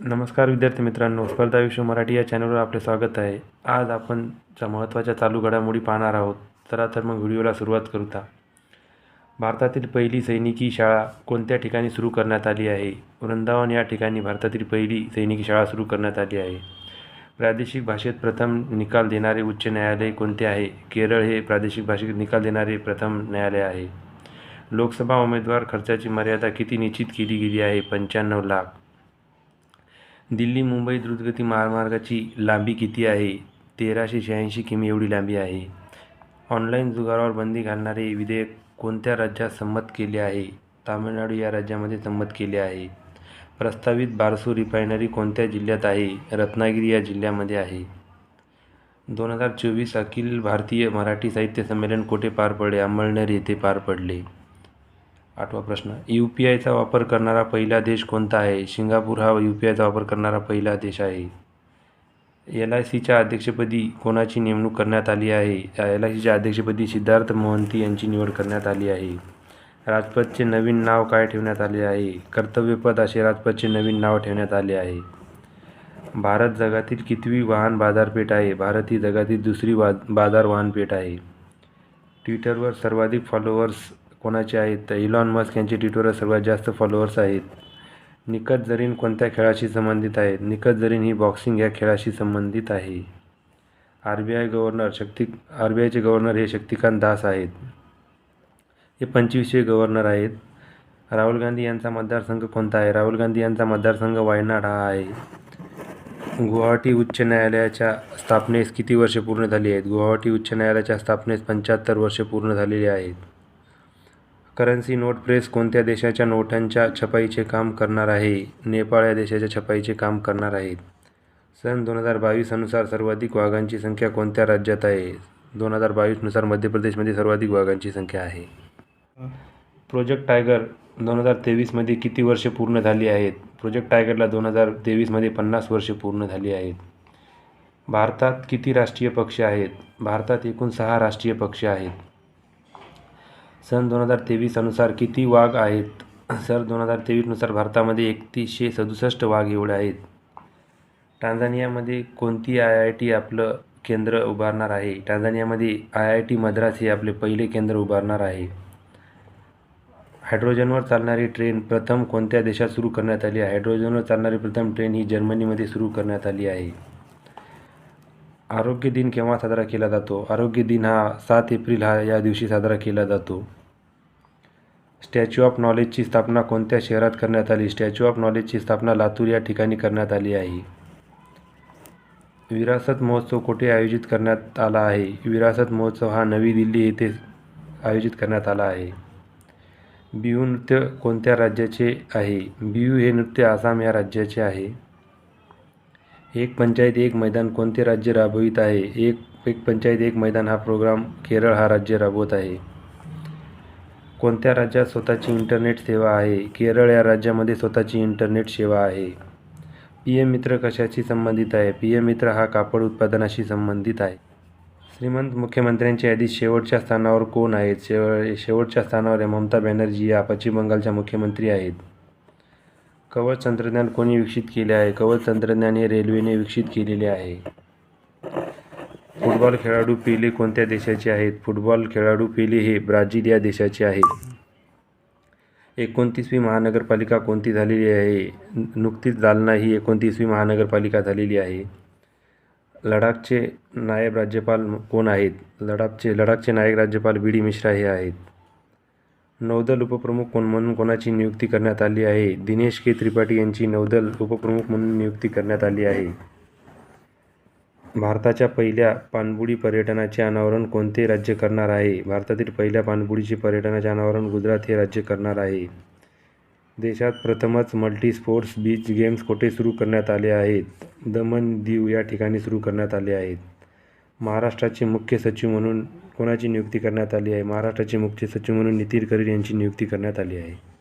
नमस्कार विद्यार्थी मित्रांनो स्पर्धा विश्व मराठी या चॅनलवर आपले स्वागत आहे. आज आपण ज्या महत्त्वाच्या चालू घडामोडी पाहणार आहोत चला तर मग व्हिडिओला सुरुवात करूता. भारतातील पहिली सैनिकी शाळा कोणत्या ठिकाणी सुरू करण्यात आली आहे? वृंदावन या ठिकाणी भारतातील पहिली सैनिकी शाळा सुरू करण्यात आली आहे. प्रादेशिक भाषेत प्रथम निकाल देणारे उच्च न्यायालय कोणते आहे? केरळ हे प्रादेशिक भाषेत निकाल देणारे प्रथम न्यायालय आहे. लोकसभा उमेदवार खर्चाची मर्यादा किती निश्चित केली गेली आहे? पंच्याण्णव लाख. दिल्ली मुंबई द्रुतगती महामार्गाची लांबी किती आहे? तेराशे शहाऐंशी किमी एवढी लांबी आहे. ऑनलाईन जुगारावर बंदी घालणारे विधेयक कोणत्या राज्यात संमत केले आहे? तामिळनाडू या राज्यामध्ये संमत केले आहे. प्रस्तावित बारसू रिफायनरी कोणत्या जिल्ह्यात आहे? रत्नागिरी या जिल्ह्यामध्ये आहे. दोन हजार चोवीस अखिल भारतीय मराठी साहित्य संमेलन कुठे पार पडले? अंमळनेर येथे पार पडले. आठवा प्रश्न. यू पी आयचा वापर करणारा पहिला देश कोणता आहे? सिंगापूर हा यू पी आयचा वापर करणारा पहिला देश आहे. एल आय सीच्या अध्यक्षपदी कोणाची नेमणूक करण्यात आली आहे? एल आय सीच्या अध्यक्षपदी सिद्धार्थ मोहंती यांची निवड करण्यात आली आहे. राजपथचे नवीन नाव काय ठेवण्यात आले आहे? कर्तव्यपद असे राजपथचे नवीन नाव ठेवण्यात आले आहे. भारत जगातील कितवी वाहन बाजारपेठ आहे? भारत ही जगातील दुसरी बा बाजार वाहनपेठ आहे. ट्विटरवर सर्वाधिक फॉलोअर्स कोणाचे आहेत? तर इलॉन मस्क यांचे ट्विटरवर सर्वात जास्त फॉलोअर्स आहेत. निकत जरीन कोणत्या खेळाशी संबंधित आहेत? निकत जरीन ही बॉक्सिंग या खेळाशी संबंधित आहे. R B I governor Shakti R B आयचे गव्हर्नर हे शक्तिकांत दास आहेत. हे पंचवीसशे गव्हर्नर आहेत. राहुल गांधी यांचा मतदारसंघ कोणता आहे? राहुल गांधी यांचा मतदारसंघ वायनाड हा आहे. गुवाहाटी उच्च न्यायालयाच्या स्थापनेस किती वर्षे पूर्ण झाली आहेत? गुवाहाटी उच्च न्यायालयाच्या स्थापनेस पंच्याहत्तर वर्षे पूर्ण झालेली आहेत. करन्सी नोट प्रेस कोणत्या देशाच्या नोटांच्या छपाईचे काम करणार आहे? नेपाळ या देशाच्या छपाईचे काम करणार आहेत. सन दोन हजार बावीस अनुसार सर्वाधिक वाघांची संख्या कोणत्या राज्यात आहे? दोन हजार बावीसनुसार मध्य प्रदेशमध्ये सर्वाधिक वाघांची संख्या आहे. प्रोजेक्ट टायगर दोन हजार तेवीसमध्ये किती वर्षे पूर्ण झाली आहेत? प्रोजेक्ट टायगरला दोन हजार तेवीसमध्ये पन्नास वर्षे पूर्ण झाली आहेत. भारतात किती राष्ट्रीय पक्ष आहेत? भारतात एकूण सहा राष्ट्रीय पक्ष आहेत. सन दोन हजार तेवीस अनुसार किती वाघ आहेत? सर दोन हजार तेवीसनुसार भारतामध्ये एकतीसशे सदुसष्ट वाघ एवढे आहेत. टांझानियामध्ये कोणती आय आय टी आपलं केंद्र उभारणार आहे? टांझानियामध्ये आय आय टी मद्रास हे आपले पहिले केंद्र उभारणार आहे. हायड्रोजनवर चालणारी ट्रेन प्रथम कोणत्या देशात सुरू करण्यात आली आहे? हायड्रोजनवर चालणारी प्रथम ट्रेन ही जर्मनीमध्ये सुरू करण्यात आली आहे. आरोग्य दिन केव्हा साजरा केला जातो? आरोग्य दिन हा सात एप्रिल हा या दिवशी साजरा केला जातो. स्टॅच्यू ऑफ नॉलेजची स्थापना कोणत्या शहरात करण्यात आली? स्टॅच्यू ऑफ नॉलेजची स्थापना लातूर या ठिकाणी करण्यात आली आहे. विरासत महोत्सव कुठे आयोजित करण्यात आला आहे? विरासत महोत्सव हा नवी दिल्ली येथे आयोजित करण्यात आला आहे. बिहू नृत्य कोणत्या राज्याचे आहे? बिहू हे नृत्य आसाम या राज्याचे आहे. एक पंचायत एक मैदान कोणते राज्य राबवित आहे? एक एक पंचायत एक मैदान हा प्रोग्राम केरळ हा राज्य राबवत आहे. कोणत्या राज्यात स्वतःची इंटरनेट सेवा आहे? केरळ या राज्यामध्ये स्वतःची इंटरनेट सेवा आहे. पी एम मित्र कशाशी संबंधित आहे? पी एम मित्र हा कापड उत्पादनाशी संबंधित आहे. श्रीमंत मुख्यमंत्र्यांच्या यादीत शेवटच्या स्थानावर कोण आहेत? शेव शेवटच्या स्थानावर ममता बॅनर्जी या पश्चिम बंगालच्या मुख्यमंत्री आहेत. कवच तंत्रज्ञान कोणी विकसित केले आहे? कवच तंत्रज्ञान हे रेल्वेने विकसित केलेले आहे. फुटबॉल खेळाडू पेले कोणत्या देशाचे आहेत? फुटबॉल खेळाडू पेले हे ब्राझील या देशाचे आहे एकोणतीसवी महानगरपालिका कोणती झालेली आहे? नुकतीच जालना ही एकोणतीसवी महानगरपालिका झालेली आहे. लडाखचे नायब राज्यपाल कोण आहेत? लडाखचे लडाखचे नायब राज्यपाल बी डी मिश्रा हे आहेत. नौदल उपप्रमुख कोण म्हणून कोणाची नियुक्ती करण्यात आली आहे? दिनेश के. त्रिपाठी यांची नौदल उपप्रमुख म्हणून नियुक्ती करण्यात आली आहे. भारताच्या पहिल्या पाणबुडी पर्यटनाचे अनावरण कोणते राज्य करणार आहे? भारतातील पहिल्या पाणबुडीचे पर्यटनाचे अनावरण गुजरात हे राज्य करणार आहे. देशात प्रथमच मल्टी स्पोर्ट्स बीच गेम्स कोठे सुरू करण्यात आले आहेत? दमण दीव या ठिकाणी सुरू करण्यात आले आहेत. महाराष्ट्राचे मुख्य सचिव म्हणून कोणाची नियुक्ती करण्यात आली आहे? महाराष्ट्राचे मुख्य सचिव म्हणून नितीन करीर यांची नियुक्ती करण्यात आली आहे.